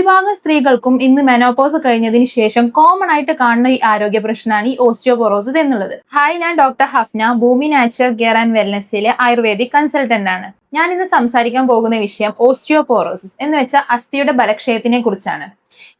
ഭൂരിഭാഗം സ്ത്രീകൾക്കും ഇന്ന് മെനോപോസ് കഴിഞ്ഞതിന് ശേഷം കോമൺ ആയിട്ട് കാണുന്ന ഈ ആരോഗ്യ പ്രശ്നമാണ് ഈ ഓസ്റ്റിയോപൊറോസിസ് എന്നുള്ളത്. ഹായ് ഞാൻ doctor Hafna Bhoomi nature care and വെൽനെസ്സിലെ ayurvedic consultant ആണ്. ഞാൻ ഇന്ന് സംസാരിക്കാൻ പോകുന്ന വിഷയം ഓസ്റ്റിയോപോറോസിസ് എന്ന് വെച്ചാൽ അസ്ഥിയുടെ ബലക്ഷയത്തിനെ കുറിച്ചാണ്.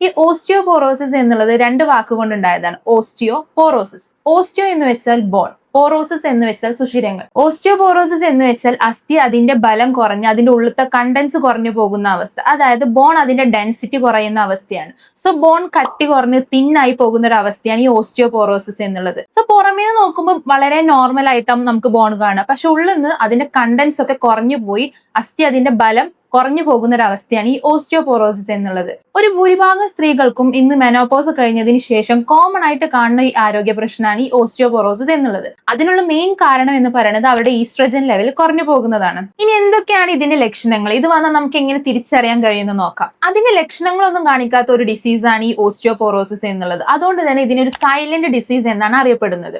ഈ ഓസ്റ്റിയോപോറോസിസ് എന്നുള്ളത് രണ്ട് വാക്കുകൊണ്ടുണ്ടായതാണ്. ഓസ്റ്റിയോ പോറോസിസ് ഓസ്റ്റിയോ എന്ന് വെച്ചാൽ ബോൺ പോറോസിസ് എന്ന് വെച്ചാൽ സുഷിരങ്ങൾ. ഓസ്റ്റിയോപോറോസിസ് എന്ന് വെച്ചാൽ അസ്ഥി അതിന്റെ ബലം കുറഞ്ഞ് അതിന്റെ ഉള്ളത്തെ കണ്ടൻസ് കുറഞ്ഞു പോകുന്ന അവസ്ഥ. അതായത് ബോൺ അതിന്റെ ഡെൻസിറ്റി കുറയുന്ന അവസ്ഥയാണ്. സോ ബോൺ കട്ടി കുറഞ്ഞ് തിന്നായി പോകുന്ന ഒരു അവസ്ഥയാണ് ഈ ഓസ്റ്റിയോപോറോസിസ് എന്നുള്ളത്. സോ പുറമേ നിന്ന് നോക്കുമ്പോൾ വളരെ നോർമൽ ആയിട്ടാണ് നമുക്ക് ബോൺ കാണുക. പക്ഷെ ഉള്ളിൽ നിന്ന് അതിന്റെ കണ്ടൻസ് ഒക്കെ കുറഞ്ഞു പോയി അസ്ഥി അതിന്റെ ബലം കുറഞ്ഞു പോകുന്ന ഒരു അവസ്ഥയാണ് ഈ ഓസ്റ്റിയോപോറോസിസ് എന്നുള്ളത്. ഒരു ഭൂരിഭാഗം സ്ത്രീകൾക്കും ഇന്ന് മെനോപോസ് കഴിഞ്ഞതിന് ശേഷം കോമൺ ആയിട്ട് കാണുന്ന ഈ ആരോഗ്യ പ്രശ്നമാണ് ഈ ഓസ്റ്റിയോപോറോസിസ് എന്നുള്ളത്. അതിനുള്ള മെയിൻ കാരണം എന്ന് പറയുന്നത് അവരുടെ ഈസ്ട്രജൻ ലെവൽ കുറഞ്ഞു പോകുന്നതാണ്. ഇനി എന്തൊക്കെയാണ് ഇതിന്റെ ലക്ഷണങ്ങൾ? ഇത് വന്നാൽ നമുക്ക് എങ്ങനെ തിരിച്ചറിയാൻ കഴിയുമെന്ന് നോക്കാം. അതിന്റെ ലക്ഷണങ്ങളൊന്നും കാണിക്കാത്ത ഒരു ഡിസീസാണ് ഈ ഓസ്റ്റിയോപോറോസിസ് എന്നുള്ളത്. അതുകൊണ്ട് തന്നെ ഇതിനൊരു സൈലന്റ് ഡിസീസ് എന്നാണ് അറിയപ്പെടുന്നത്.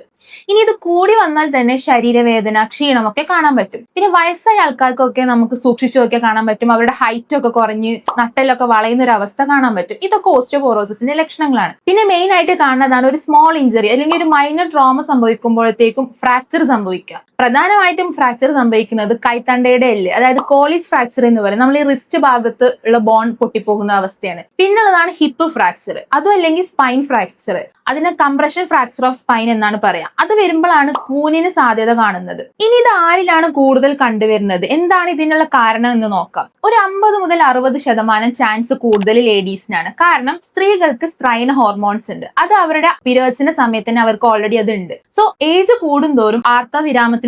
ഇനി ഇത് കൂടി വന്നാൽ തന്നെ ശരീരവേദന ക്ഷീണമൊക്കെ കാണാൻ പറ്റും. പിന്നെ വയസ്സായ ആൾക്കാർക്കൊക്കെ നമുക്ക് സൂക്ഷിച്ചു നോക്കിയാൽ കാണാൻ പറ്റും. അവരുടെ ഹൈറ്റ് ഒക്കെ കുറഞ്ഞ് നട്ടലൊക്കെ വളയുന്ന ഒരു അവസ്ഥ കാണാൻ പറ്റും. ഇതൊക്കെ ഓസ്റ്റിയോപോറോസിന്റെ ലക്ഷണങ്ങളാണ്. പിന്നെ മെയിൻ ആയിട്ട് കാണുന്നതാണ് ഒരു സ്മോൾ ഇഞ്ചറി അല്ലെങ്കിൽ ഒരു മൈനർ ട്രോമ സംഭവിക്കുമ്പോഴത്തേക്കും ഫ്രാക്ചർ സംഭവിക്കുക. പ്രധാനമായിട്ടും ഫ്രാക്ചർ സംഭവിക്കുന്നത് കൈത്തണ്ടയുടെ എല്ല് അതായത് കോളിസ് ഫ്രാക്ചർ എന്ന് പറയും. നമ്മൾ ഈ റിസ്റ്റ് ഭാഗത്ത് ഉള്ള ബോൺ പൊട്ടിപ്പോകുന്ന അവസ്ഥയാണ്. പിന്നുള്ളതാണ് ഹിപ്പ് ഫ്രാക്ചർ അതും അല്ലെങ്കിൽ സ്പൈൻ ഫ്രാക്ചർ അതിന് കംപ്രഷൻ ഫ്രാക്ചർ ഓഫ് സ്പൈൻ എന്നാണ് പറയാ. അത് വരുമ്പോഴാണ് കൂനിന് സാധ്യത കാണുന്നത്. ഇനി ഇത് ആരിലാണ് കൂടുതൽ കണ്ടുവരുന്നത്? എന്താണ് ഇതിനുള്ള കാരണം എന്ന് നോക്കാം. ഒരു അമ്പത് മുതൽ അറുപത് ശതമാനം ചാൻസ് കൂടുതൽ ലേഡീസിനാണ് കാരണം സ്ത്രീകൾക്ക് സ്ട്രൈൻ ഹോർമോൺസ് ഉണ്ട്. അത് അവരുടെ പിരവച്ചന സമയത്ത് തന്നെ അവർക്ക് ഓൾറെഡി അത് ഉണ്ട് സോ ഏജ് കൂടുന്തോറും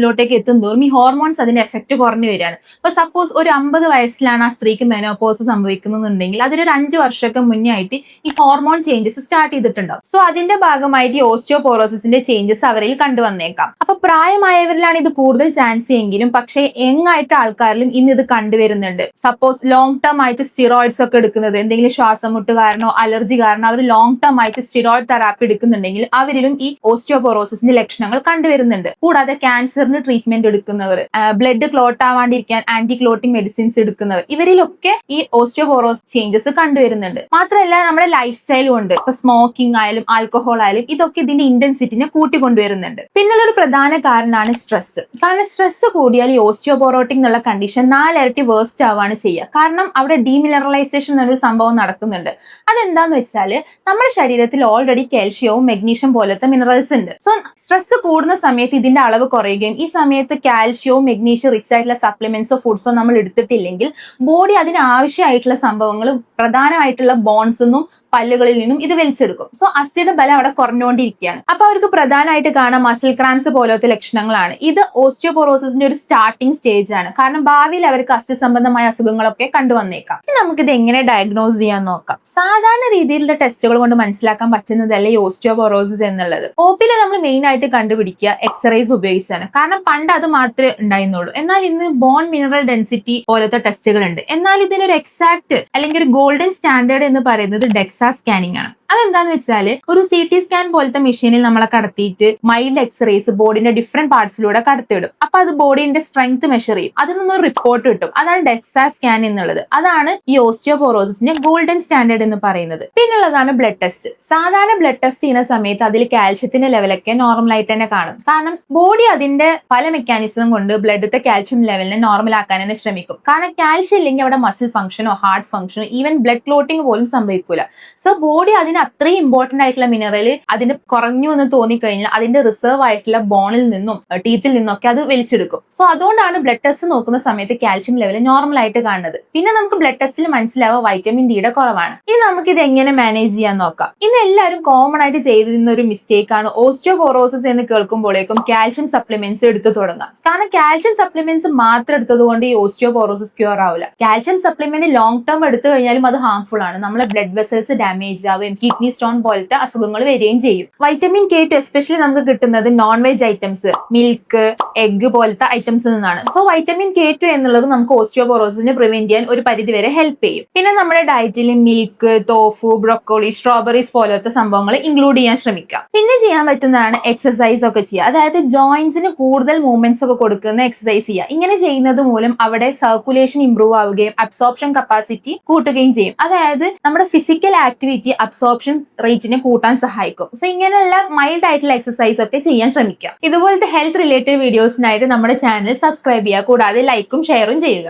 ആർത്തവിരാമത്തിലോട്ടേക്ക് എത്തുന്തോറും ഈ ഹോർമോൺസ് അതിന്റെ എഫക്റ്റ് കുറഞ്ഞു വരികയാണ്. അപ്പൊ സപ്പോസ് ഒരു അമ്പത് വയസ്സിലാണ് ആ സ്ത്രീക്ക് മെനോപോസ് സംഭവിക്കുന്നുണ്ടെങ്കിൽ അതിനൊരു അഞ്ച് വർഷമൊക്കെ മുന്നേ ആയിട്ട് ഈ ഹോർമോൺ ചേഞ്ചസ് സ്റ്റാർട്ട് ചെയ്തിട്ടുണ്ടാവും. സോ അതിന്റെ ഭാഗമായിട്ട് ഈ ഓസ്റ്റിയോപോറോസിന്റെ ചേഞ്ചസ് അവരിൽ കണ്ടുവന്നേക്കാം. അപ്പൊ പ്രായമായവരിലാണ് ഇത് കൂടുതൽ ചാൻസ് എങ്കിലും പക്ഷേ യങ്ങായിട്ട് ആൾക്കാരിലും ഇന്ന് ഇത് കണ്ടുവരുന്നുണ്ട്. സപ്പോസ് ലോങ് ടേം ആയിട്ട് സ്റ്റിറോയിഡ്സ് ഒക്കെ എടുക്കുന്നത് എന്തെങ്കിലും ശ്വാസമുട്ട് കാരണോ അലർജി കാരണം അവർ ലോങ് ടേം ആയിട്ട് സ്റ്റിറോയിഡ് തെറാപ്പി എടുക്കുന്നുണ്ടെങ്കിൽ അവരിലും ഈ ഓസ്റ്റിയോപോറോസിന്റെ ലക്ഷണങ്ങൾ കണ്ടുവരുന്നുണ്ട്. കൂടാതെ ക്യാൻസറിന് ട്രീറ്റ്മെന്റ് എടുക്കുന്നവർ ബ്ലഡ് ക്ലോട്ട് ആവാണ്ടിരിക്കാൻ ആന്റി ക്ലോട്ടിംഗ് മെഡിസിൻസ് എടുക്കുന്നവർ ഇവരിലൊക്കെ ഈ ഓസ്റ്റിയോപോറോസ് ചേഞ്ചസ് കണ്ടുവരുന്നുണ്ട്. മാത്രമല്ല നമ്മുടെ ലൈഫ് സ്റ്റൈൽ കൊണ്ട് ഇപ്പൊ സ്മോക്കിംഗ് ആയാലും ആൽക്കഹോൾ ആയാലും ഇതൊക്കെ ഇതിന്റെ ഇന്റൻസിറ്റിനെ കൂട്ടിക്കൊണ്ടുവരുന്നുണ്ട്. പിന്നുള്ള ഒരു പ്രധാന കാരണമാണ് സ്ട്രെസ് കാരണം സ്ട്രെസ് കൂടിയാൽ ഈ ഓസ്റ്റിയോപോറോട്ടിക് എന്നുള്ള കണ്ടീഷൻ നാലിരട്ടി വേസ്റ്റ് ആവാണ് ചെയ്യുക. കാരണം അവിടെ ഡീമിനറലൈസേഷൻ എന്നൊരു സംഭവം നടക്കുന്നുണ്ട്. അതെന്താന്ന് വെച്ചാൽ നമ്മുടെ ശരീരത്തിൽ ഓൾറെഡി കാൽഷ്യവും മെഗ്നീഷ്യം പോലത്തെ മിനറൽസ് ഉണ്ട്. സോ സ്ട്രെസ് കൂടുന്ന സമയത്ത് ഇതിന്റെ അളവ് കുറയുകയും സമയത്ത് കാൽഷ്യവും മെഗ്നീഷ്യം റിച്ച് ആയിട്ടുള്ള സപ്ലിമെന്റ്സോ ഫുഡ്സോ നമ്മൾ എടുത്തിട്ടില്ലെങ്കിൽ ബോഡി അതിന് ആവശ്യമായിട്ടുള്ള സംഭവങ്ങൾ പ്രധാനമായിട്ടുള്ള ബോൺസ് നിന്നും പല്ലുകളിൽ നിന്നും ഇത് വലിച്ചെടുക്കും. സോ അസ്ഥിയുടെ ബലം അവിടെ കുറഞ്ഞുകൊണ്ടിരിക്കുകയാണ്. അപ്പൊ അവർക്ക് പ്രധാനമായിട്ട് കാണാം മസിൽ ക്രാംസ് പോലത്തെ ലക്ഷണങ്ങളാണ്. ഇത് ഓസ്റ്റിയോപോറോസിന്റെ ഒരു സ്റ്റാർട്ടിംഗ് സ്റ്റേജ് ആണ്. കാരണം ഭാവിയിൽ അവർക്ക് അസ്ഥി സംബന്ധമായ അസുഖങ്ങളൊക്കെ കണ്ടുവന്നേക്കാം. നമുക്കിത് എങ്ങനെ ഡയഗ്നോസ് ചെയ്യാൻ നോക്കാം. സാധാരണ രീതിയിലുള്ള ടെസ്റ്റുകൾ കൊണ്ട് മനസ്സിലാക്കാൻ പറ്റുന്നതല്ലേ ഈ ഓസ്റ്റിയോപോറോസിസ് എന്നുള്ളത്? ഒപിയിൽ നമ്മൾ മെയിൻ ആയിട്ട് കണ്ടുപിടിക്കുക എക്സ്റേസ് ഉപയോഗിച്ചാണ്. കാരണം പണ്ട് അത് മാത്രമേ ഉണ്ടായിരുന്നുള്ളൂ. എന്നാൽ ഇന്ന് ബോൺ മിനറൽ ഡെൻസിറ്റി പോലത്തെ ടെസ്റ്റുകൾ ഉണ്ട് എന്നാൽ ഇതിനൊരു എക്സാക്ട് അല്ലെങ്കിൽ ഒരു ഗോൾഡൻ സ്റ്റാൻഡേർഡ് എന്ന് പറയുന്നത് ഡെക്സ സ്കാനിങ് ആണ്. അതെന്താന്ന് വെച്ചാൽ ഒരു സി ടി സ്കാൻ പോലത്തെ മെഷീനിൽ നമ്മളെ കടത്തിയിട്ട് മൈൽഡ് എക്സ്റേസ് ബോഡിന്റെ ഡിഫറെന്റ് പാർട്സിലൂടെ കടത്തിവിടും. അപ്പൊ അത് ബോഡിന്റെ സ്ട്രെങ്ത് മെഷർ ചെയ്യും. അതിൽ നിന്നൊരു റിപ്പോർട്ട് കിട്ടും. അതാണ് ഡെക്സാ സ്കാൻ എന്നുള്ളത്. അതാണ് ഈ ഓസ്റ്റിയോപോറോസിന്റെ ഗോൾഡൻ സ്റ്റാൻഡേർഡ് എന്ന് പറയുന്നത്. പിന്നുള്ളതാണ് ബ്ലഡ് ടെസ്റ്റ് സാധാരണ ബ്ലഡ് ടെസ്റ്റ് ചെയ്യുന്ന സമയത്ത് അതിൽ കാൽഷ്യത്തിന്റെ ലെവലൊക്കെ നോർമൽ ആയിട്ട് തന്നെ കാണും. കാരണം ബോഡി അതിന്റെ പല മെക്കാനിസം കൊണ്ട് ബ്ലഡിലത്തെ കാൽഷ്യം ലെവലിനെ നോർമൽ ആക്കാൻ തന്നെ ശ്രമിക്കും. കാരണം കാൽഷ്യം ഇല്ലെങ്കിൽ അവിടെ മസിൽ ഫംഗ്ഷനോ ഹാർട്ട് ഫംഗ്ഷനോ ഈവൻ ബ്ലഡ് ക്ലോട്ടിംഗ് പോലും സംഭവിക്കൂല. സോ ബോഡി അതിന് അത്രയും ഇമ്പോർട്ടന്റ് ആയിട്ടുള്ള മിനറൽ അതിന് കുറഞ്ഞു എന്ന് തോന്നിക്കഴിഞ്ഞാൽ അതിന്റെ റിസർവ് ആയിട്ടുള്ള ബോണിൽ നിന്നും ടീത്തിൽ നിന്നൊക്കെ അത് വലിച്ചെടുക്കും. സോ അതുകൊണ്ടാണ് ബ്ലഡ് ടെസ്റ്റ് നോക്കുന്ന സമയത്ത് കാൽഷ്യം ലെവൽ നോർമൽ ആയിട്ട് കാണുന്നത്. പിന്നെ നമുക്ക് ബ്ലഡ് ടെസ്റ്റിൽ മനസ്സിലാവുക വൈറ്റമിൻ ഡിയുടെ കുറവാണ്. ഇനി നമുക്ക് ഇത് എങ്ങനെ മാനേജ് ചെയ്യാൻ നോക്കാം. ഇന്ന് എല്ലാവരും കോമൺ ആയിട്ട് ചെയ്തിരുന്ന ഒരു മിസ്റ്റേക്ക് ആണ് ഓസ്റ്റിയോപോറോസിസ് എന്ന് കേൾക്കുമ്പോഴേക്കും കാൽഷ്യം സപ്ലിമെന്റ്സ് എടുത്തു തുടങ്ങാം. കാരണം കാൽഷ്യം സപ്ലിമെന്റ്സ് മാത്രം എടുത്തത് കൊണ്ട് ഈ ഓസ്റ്റിയോപോറോസിസ് ക്യൂർ ആവില്ല. കാൽഷ്യം സപ്ലിമെന്റ് ലോങ് ടേം എടുത്തു കഴിഞ്ഞാലും അത് ഹാർംഫുൾ ആണ്. നമ്മളെ ബ്ലഡ് വെസൽസ് ഡാമേജ് ആവുകയും കിഡ്നി സ്റ്റോൺ പോലത്തെ അസുഖങ്ങൾ വരികയും ചെയ്യും. വൈറ്റമിൻ കെ ടു എസ്പെഷ്യലി നമുക്ക് കിട്ടുന്നത് non veg items milk egg പോലത്തെ ഐറ്റംസ് നിന്നാണ്. സോ വൈറ്റമിൻ കെ ടു എന്നുള്ളത് നമുക്ക് ഓസ്റ്റിയോപോറോസിനെ പ്രിവെന്റ് ചെയ്യാൻ ഒരു പരിധി വരെ ഹെൽപ്പ് ചെയ്യും. പിന്നെ നമ്മുടെ ഡയറ്റിൽ മിൽക്ക് തോഫു ബ്രൊക്കോളി സ്ട്രോബെറീസ് പോലത്തെ സംഭവങ്ങൾ ഇൻക്ലൂഡ് ചെയ്യാൻ ശ്രമിക്കാം പിന്നെ ചെയ്യാൻ പറ്റുന്നതാണ് എക്സസൈസ് ഒക്കെ ചെയ്യുക. അതായത് ജോയിന്റ്സിന് കൂടുതൽ മൂവ്മെന്റ്സ് ഒക്കെ കൊടുക്കുന്ന എക്സസൈസ് ചെയ്യുക. ഇങ്ങനെ ചെയ്യുന്നത് മൂലം അവിടെ സർക്കുലേഷൻ ഇംപ്രൂവ് ആവുകയും അബ്സോർപ്ഷൻ കപ്പാസിറ്റി കൂട്ടുകയും ചെയ്യും. അതായത് നമ്മുടെ ഫിസിക്കൽ ആക്ടിവിറ്റി അബ്സോർപ്ഷൻ റേറ്റിനെ കൂട്ടാൻ സഹായിക്കും. സോ ഇങ്ങനെയുള്ള മൈൽഡ് ആയിട്ടുള്ള എക്സസൈസ് ഒക്കെ ചെയ്യാൻ ശ്രമിക്കുക ഇതുപോലത്തെ ഹെൽത്ത് റിലേറ്റഡ് വീഡിയോസിനായിട്ട് നമ്മുടെ ചാനൽ സബ്സ്ക്രൈബ് ചെയ്യുക. കൂടാതെ ലൈക്കും ഷെയറും ചെയ്യുക.